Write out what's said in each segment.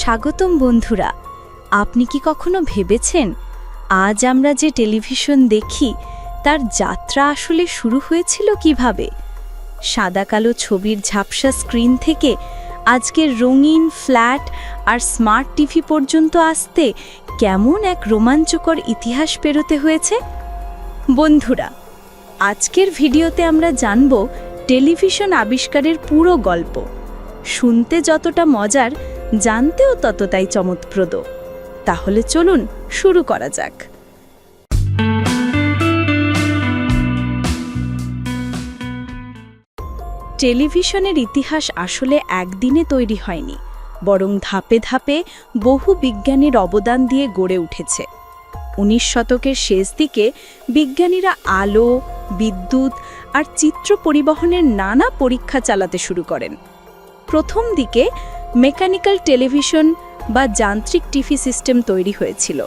স্বাগতম বন্ধুরা, আপনি কি কখনো ভেবেছেন আজ আমরা যে টেলিভিশন দেখি, তার যাত্রা আসলে শুরু হয়েছিল কীভাবে? সাদা কালো ছবির ঝাপসা স্ক্রিন থেকে আজকের রঙিন ফ্ল্যাট আর স্মার্ট টিভি পর্যন্ত আসতে কেমন এক রোমাঞ্চকর ইতিহাস পেরোতে হয়েছে? বন্ধুরা, আজকের ভিডিওতে আমরা জানব টেলিভিশন আবিষ্কারের পুরো গল্প। শুনতে যতটা মজার, জানতেও ততটাই চমৎপ্রদ। তাহলে চলুন শুরু করা যাক। টেলিভিশনের ইতিহাস আসলে একদিনে তৈরি হয়নি, বরং ধাপে ধাপে বহু বিজ্ঞানীর অবদান দিয়ে গড়ে উঠেছে। উনিশ শতকের শেষ দিকে বিজ্ঞানীরা আলো, বিদ্যুৎ আর চিত্র পরিবহনের নানা পরীক্ষা চালাতে শুরু করেন। প্রথম দিকে মেকানিক্যাল টেলিভিশন বা যান্ত্রিক টিভি সিস্টেম তৈরি হয়েছিল।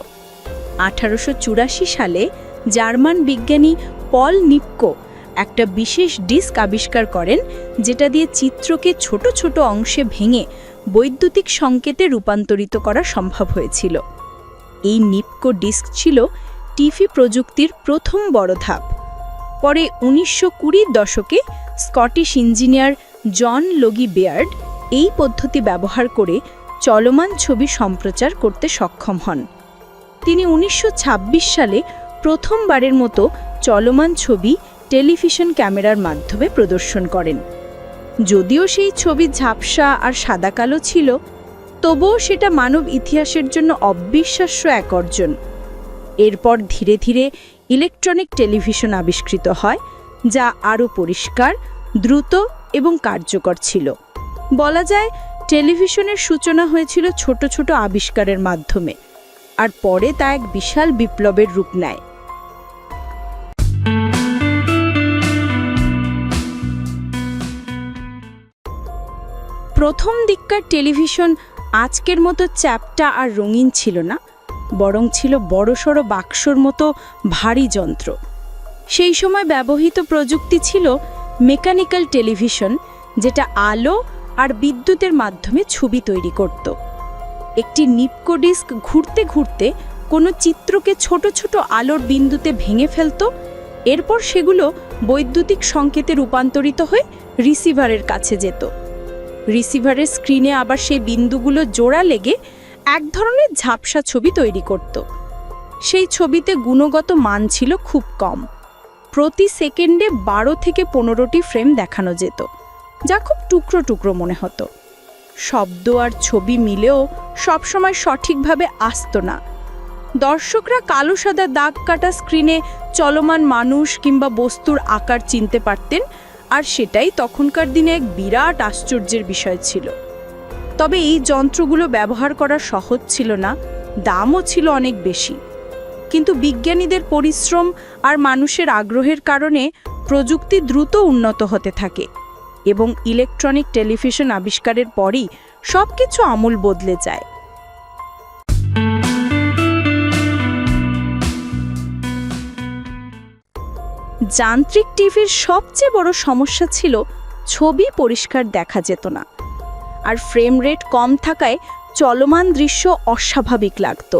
আঠারোশো চুরাশি সালে জার্মান বিজ্ঞানী পল নিপকো একটা বিশেষ ডিস্ক আবিষ্কার করেন, যেটা দিয়ে চিত্রকে ছোট ছোট অংশে ভেঙে বৈদ্যুতিক সংকেতে রূপান্তরিত করা সম্ভব হয়েছিল। এই নিপকো ডিস্ক ছিল টিভি প্রযুক্তির প্রথম বড় ধাপ। পরে উনিশশো দশকে স্কটিশ ইঞ্জিনিয়ার জন লগি বেয়ার্ড এই পদ্ধতি ব্যবহার করে চলমান ছবি সম্প্রচার করতে সক্ষম হন। তিনি উনিশশো ছাব্বিশ সালে প্রথমবারের মতো চলমান ছবি টেলিভিশন ক্যামেরার মাধ্যমে প্রদর্শন করেন। যদিও সেই ছবি ঝাপসা আর সাদা কালো ছিল, তবুও সেটা মানব ইতিহাসের জন্য অবিশ্বাস্য এক অর্জন। এরপর ধীরে ধীরে ইলেকট্রনিক টেলিভিশন আবিষ্কৃত হয়, যা আরও পরিষ্কার, দ্রুত এবং কার্যকর ছিল। বলা যায়, টেলিভিশনের সূচনা হয়েছিল ছোট ছোট আবিষ্কারের মাধ্যমে, আর পরে তা এক বিশাল বিপ্লবের রূপ নেয়। প্রথম দিককার টেলিভিশন আজকের মতো চ্যাপটা আর রঙিন ছিল না, বরং ছিল বড়সড় বাক্সর মতো ভারী যন্ত্র। সেই সময় ব্যবহৃত প্রযুক্তি ছিল মেকানিক্যাল টেলিভিশন, যেটা আলো আর বিদ্যুতের মাধ্যমে ছবি তৈরি করত। একটি নিপকো ডিস্ক ঘুরতে ঘুরতে কোনো চিত্রকে ছোট ছোট আলোর বিন্দুতে ভেঙে ফেলত, এরপর সেগুলো বৈদ্যুতিক সংকেতে রূপান্তরিত হয়ে রিসিভারের কাছে যেত। রিসিভারের স্ক্রিনে আবার সেই বিন্দুগুলো জোড়া লেগে এক ধরনের ঝাপসা ছবি তৈরি করত। সেই ছবিতে গুণগত মান ছিল খুব কম। প্রতি সেকেন্ডে বারো থেকে পনেরোটি ফ্রেম দেখানো যেত, যা খুব টুকরো টুকরো মনে হতো। শব্দ আর ছবি মিলেও সবসময় সঠিকভাবে আসত না। দর্শকরা কালো সাদা দাগ কাটা স্ক্রিনে চলমান মানুষ কিংবা বস্তুর আকার চিনতে পারতেন, আর সেটাই তখনকার দিনে এক বিরাট আশ্চর্যের বিষয় ছিল। তবে এই যন্ত্রগুলো ব্যবহার করা সহজ ছিল না, দামও ছিল অনেক বেশি। কিন্তু বিজ্ঞানীদের পরিশ্রম আর মানুষের আগ্রহের কারণে প্রযুক্তি দ্রুত উন্নত হতে থাকে এবং ইলেকট্রনিক টেলিভিশন আবিষ্কারের পরই সব কিছু আমূল বদলে যায়। যান্ত্রিক টিভির সবচেয়ে বড় সমস্যা ছিল ছবি পরিষ্কার দেখা যেত না আর ফ্রেম রেট কম থাকায় চলমান দৃশ্য অস্বাভাবিক লাগত।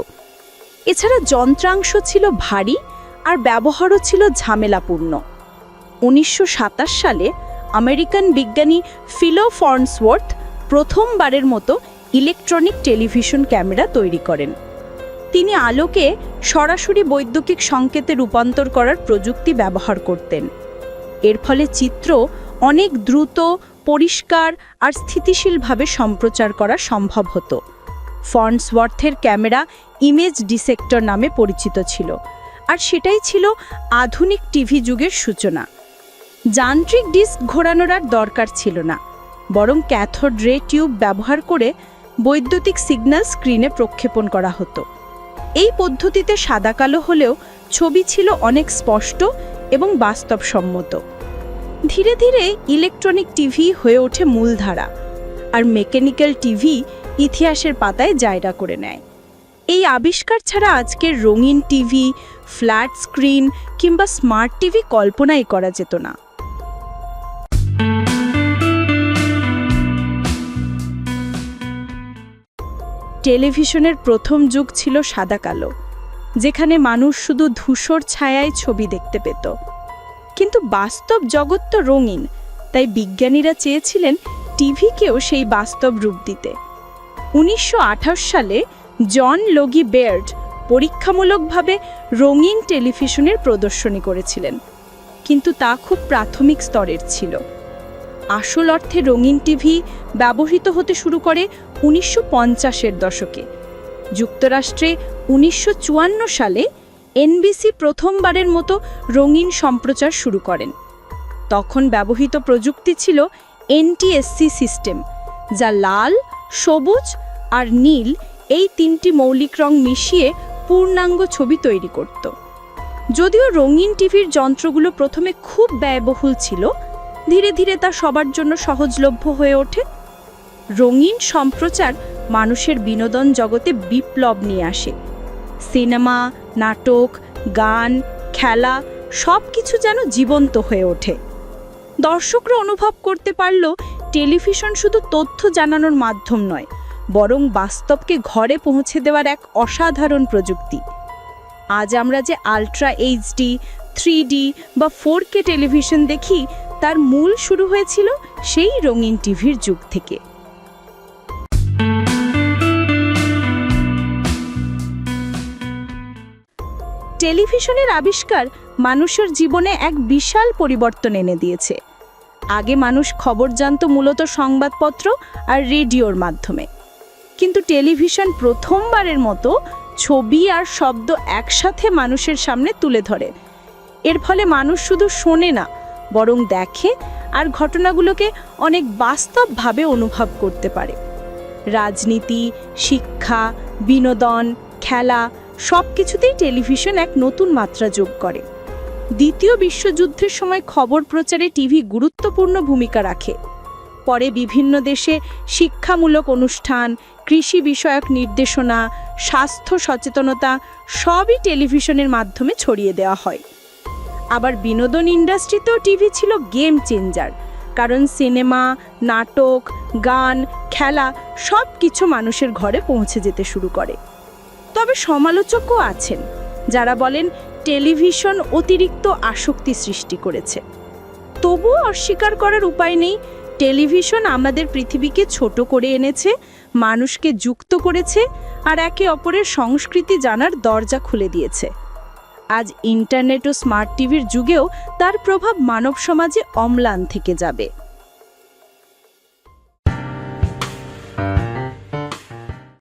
এছাড়া যন্ত্রাংশ ছিল ভারী আর ব্যবহারও ছিল ঝামেলাপূর্ণ। উনিশশো সাতাশ সালে আমেরিকান বিজ্ঞানী ফিলো ফর্নসওয়ার্থ প্রথমবারের মতো ইলেকট্রনিক টেলিভিশন ক্যামেরা তৈরি করেন। তিনি আলোকে সরাসরি বৈদ্যুতিক সংকেতে রূপান্তর করার প্রযুক্তি ব্যবহার করতেন। এর ফলে চিত্র অনেক দ্রুত, পরিষ্কার আর স্থিতিশীলভাবে সম্প্রচার করা সম্ভব হতো। ফন্সওয়ার্থের ক্যামেরা ইমেজ ডিসেক্টর নামে পরিচিত ছিল। আর সেটাই ছিল আধুনিক টিভি যুগের সূচনা। যান্ত্রিক ডিস্ক ঘোরানোর আর দরকার ছিল না। বরং ক্যাথোড রে টিউব ব্যবহার করে বৈদ্যুতিক সিগন্যাল স্ক্রিনে প্রক্ষেপণ করা হতো। এই পদ্ধতিতে সাদা কালো হলেও ছবি ছিল অনেক স্পষ্ট এবং বাস্তবসম্মত। ধীরে ধীরে ইলেকট্রনিক টিভি হয়ে ওঠে মূলধারা। আর মেকানিক্যাল টিভি ইতিহাসের পাতায় জায়গা করে নেয়। এই আবিষ্কার ছাড়া আজকের রঙিন টিভি, ফ্ল্যাট স্ক্রিন কিংবা স্মার্ট টিভি কল্পনাই করা যেত না। টেলিভিশনের প্রথম যুগ ছিল সাদা কালো, যেখানে মানুষ শুধু ধূসর ছায়ায় ছবি দেখতে পেত। কিন্তু বাস্তব জগৎ তো রঙিন, তাই বিজ্ঞানীরা চেয়েছিলেন টিভিকেও সেই বাস্তব রূপ দিতে। উনিশশো আঠাশ সালে জন লগি বেয়ার্ড পরীক্ষামূলকভাবে রঙিন টেলিভিশনের প্রদর্শনী করেছিলেন, কিন্তু তা খুব প্রাথমিক স্তরের ছিল। আসল অর্থে রঙিন টিভি ব্যবহৃত হতে শুরু করে উনিশশো পঞ্চাশের দশকে। যুক্তরাষ্ট্রে উনিশশো চুয়ান্ন সালে এনবিসি প্রথমবারের মতো রঙিন সম্প্রচার শুরু করেন। তখন ব্যবহৃত প্রযুক্তি ছিল এনটিএসসি সিস্টেম, যা লাল, সবুজ আর নীল এই তিনটি মৌলিক রং মিশিয়ে পূর্ণাঙ্গ ছবি তৈরি করত। যদিও রঙিন টিভির যন্ত্রগুলো প্রথমে খুব ব্যয়বহুল ছিল, ধীরে ধীরে তা সবার জন্য সহজলভ্য হয়ে ওঠে। রঙিন সম্প্রচার মানুষের বিনোদন জগতে বিপ্লব নিয়ে আসে। সিনেমা, নাটক, গান, খেলা সব কিছু যেন জীবন্ত হয়ে ওঠে। দর্শকরা অনুভব করতে পারল, টেলিভিশন শুধু তথ্য জানানোর মাধ্যম নয়, বরং বাস্তবকে ঘরে পৌঁছে দেওয়ার এক অসাধারণ প্রযুক্তি। আজ আমরা যে আলট্রা এইচডি থ্রি বা ফোর কে টেলিভিশন দেখি, তার মূল শুরু হয়েছিল সেই রঙিন টিভির যুগ থেকে। টেলিভিশনের আবিষ্কার মানুষের জীবনে এক বিশাল পরিবর্তন এনে দিয়েছে। আগে মানুষ খবর জানত মূলত সংবাদপত্র আর রেডিওর মাধ্যমে। কিন্তু টেলিভিশন প্রথমবারের মতো ছবি আর শব্দ একসাথে মানুষের সামনে তুলে ধরে। এর ফলে মানুষ শুধু শোনে না, বরং দেখে আর ঘটনাগুলোকে অনেক বাস্তবভাবে অনুভব করতে পারে। রাজনীতি, শিক্ষা, বিনোদন, খেলা সব কিছুতেই টেলিভিশন এক নতুন মাত্রা যোগ করে। দ্বিতীয় বিশ্বযুদ্ধের সময় খবর প্রচারে টিভি গুরুত্বপূর্ণ ভূমিকা রাখে। পরে বিভিন্ন দেশে শিক্ষামূলক অনুষ্ঠান, কৃষি বিষয়ক নির্দেশনা, স্বাস্থ্য সচেতনতা সবই টেলিভিশনের মাধ্যমে ছড়িয়ে দেওয়া হয়। আবার বিনোদন ইন্ডাস্ট্রিতেও টিভি ছিল গেম চেঞ্জার, কারণ সিনেমা, নাটক, গান, খেলা সব কিছু মানুষের ঘরে পৌঁছে যেতে শুরু করে। তবে সমালোচকও আছেন, যারা বলেন টেলিভিশন অতিরিক্ত আসক্তি সৃষ্টি করেছে। তবুও অস্বীকার করার উপায় নেই, টেলিভিশন আমাদের পৃথিবীকে ছোট করে এনেছে, মানুষকে যুক্ত করেছে আর একে অপরের সংস্কৃতি জানার দরজা খুলে দিয়েছে। আজ ইন্টারনেট ও স্মার্ট টিভির যুগেও তার প্রভাব মানব সমাজে অম্লান থেকে যাবে।